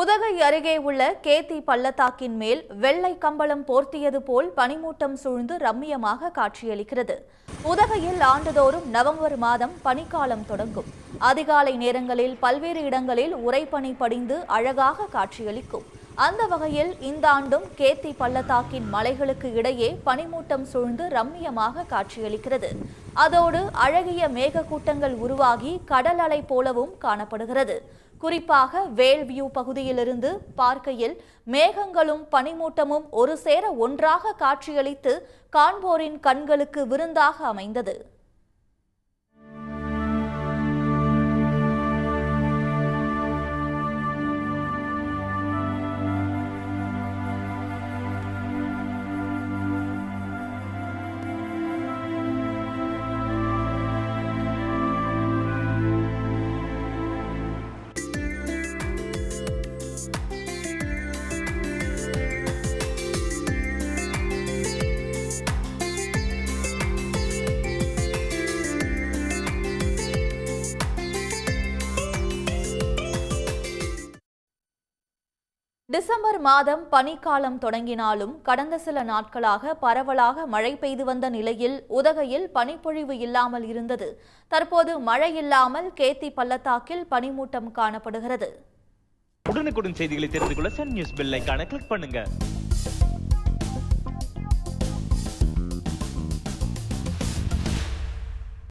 உதகை அருகே உள்ள கேத்தி பள்ளத்தாக்கின் மேல் வெள்ளை கம்பளம் போர்த்தியது போல் பனிமூட்டம் சூழ்ந்து ரம்மியமாக காட்சியளிக்கிறது. உதகையில் ஆண்டுதோறும் நவம்பர் மாதம் பனிக்காலம் தொடங்கும். அதிகாலை நேரங்களில் பல்வேறு இடங்களில் உறைபனி படிந்து அழகாக காட்சியளிக்கும். அந்த வகையில் இந்த ஆண்டும் கேத்தி பள்ளத்தாக்கின் மலைகளுக்கு இடையே பனிமூட்டம் சூழ்ந்து ரம்மியமாக காட்சியளிக்கிறது. அதோடு அழகிய மேகக்கூட்டங்கள் உருவாகி கடல் அலை போலவும் காணப்படுகிறது. குறிப்பாக வேல்வியூ பகுதியிலிருந்து பார்க்கையில் மேகங்களும் பனிமூட்டமும் ஒரு சேர ஒன்றாக காட்சியளித்து காண்போரின் கண்களுக்கு விருந்தாக அமைந்தது. டிசம்பர் மாதம் பனிக்காலம் தொடங்கினாலும் கடந்த சில நாட்களாக பரவலாக மழை பெய்து வந்த நிலையில் உதகையில் பனிப்பொழிவு இல்லாமல் இருந்தது. தற்போது மழை இல்லாமல் கேத்தி பள்ளத்தாக்கில் பனிமூட்டம் காணப்படுகிறது. உடனுக்குடன் செய்திகளை தெரிந்து கொள்ள சன் நியூஸ் பெல்லைக்கான கிளிக் பண்ணுங்க.